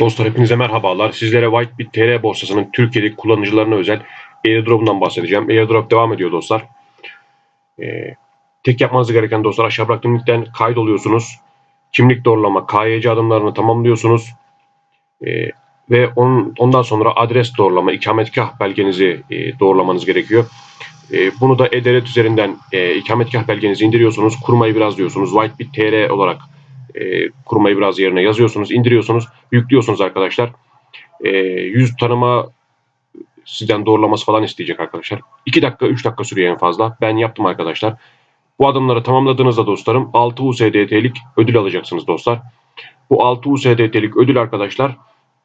Dostlar hepinize merhabalar. Sizlere Whitebit TR borsasının Türkiye'deki kullanıcılarına özel airdrop'undan bahsedeceğim. Airdrop devam ediyor dostlar. Ee, tek yapmanız gereken dostlar aşağı bıraktığım linkten kaydoluyorsunuz. Kimlik doğrulama, KYC adımlarını tamamlıyorsunuz. Ee, ve onun, ondan sonra adres doğrulama, ikametgah belgenizi e, doğrulamanız gerekiyor. E, bunu da e-devlet üzerinden e, ikametgah belgenizi indiriyorsunuz. Kurmayı biraz diyorsunuz. Whitebit TR olarak e, kurmayı biraz yerine yazıyorsunuz, indiriyorsunuz, yüklüyorsunuz arkadaşlar. E, yüz tanıma sizden doğrulaması falan isteyecek arkadaşlar. 2 dakika 3 dakika sürüyor en fazla. Ben yaptım arkadaşlar. Bu adımları tamamladığınızda dostlarım 6 USDT'lik ödül alacaksınız dostlar. Bu 6 USDT'lik ödül arkadaşlar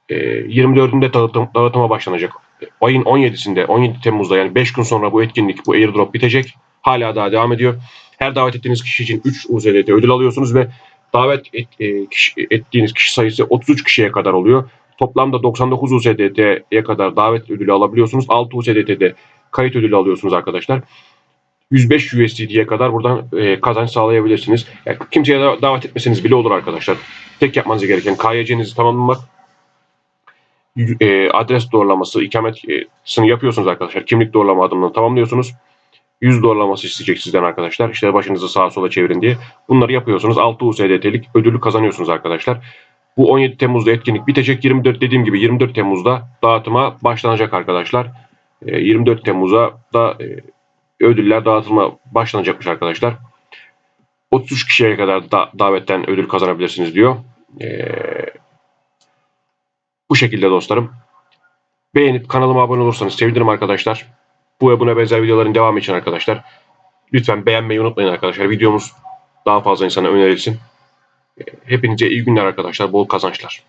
e, 24'ünde dağıtım, dağıtıma başlanacak. Ayın 17'sinde 17 Temmuz'da yani 5 gün sonra bu etkinlik bu airdrop bitecek. Hala daha devam ediyor. Her davet ettiğiniz kişi için 3 USDT ödül alıyorsunuz ve davet et, e, kişi, ettiğiniz kişi sayısı 33 kişiye kadar oluyor. Toplamda 99 USDT'ye kadar davet ödülü alabiliyorsunuz. 6 USDT'de kayıt ödülü alıyorsunuz arkadaşlar. 105 USDT'ye kadar buradan e, kazanç sağlayabilirsiniz. Yani kimseye da davet etmeseniz bile olur arkadaşlar. Tek yapmanız gereken KYC'nizi tamamlamak. E, adres doğrulaması, ikametini yapıyorsunuz arkadaşlar. Kimlik doğrulama adımını tamamlıyorsunuz. 100 doğrulaması isteyecek sizden arkadaşlar. İşte başınızı sağa sola çevirin diye. Bunları yapıyorsunuz. 6 USDT'lik ödülü kazanıyorsunuz arkadaşlar. Bu 17 Temmuz'da etkinlik bitecek. 24 dediğim gibi 24 Temmuz'da dağıtıma başlanacak arkadaşlar. E, 24 Temmuz'a da e, ödüller dağıtılma başlanacakmış arkadaşlar. 33 kişiye kadar da davetten ödül kazanabilirsiniz diyor. E, bu şekilde dostlarım. Beğenip kanalıma abone olursanız sevinirim arkadaşlar. Bu ve buna benzer videoların devamı için arkadaşlar. Lütfen beğenmeyi unutmayın arkadaşlar. Videomuz daha fazla insana önerilsin. Hepinize iyi günler arkadaşlar. Bol kazançlar.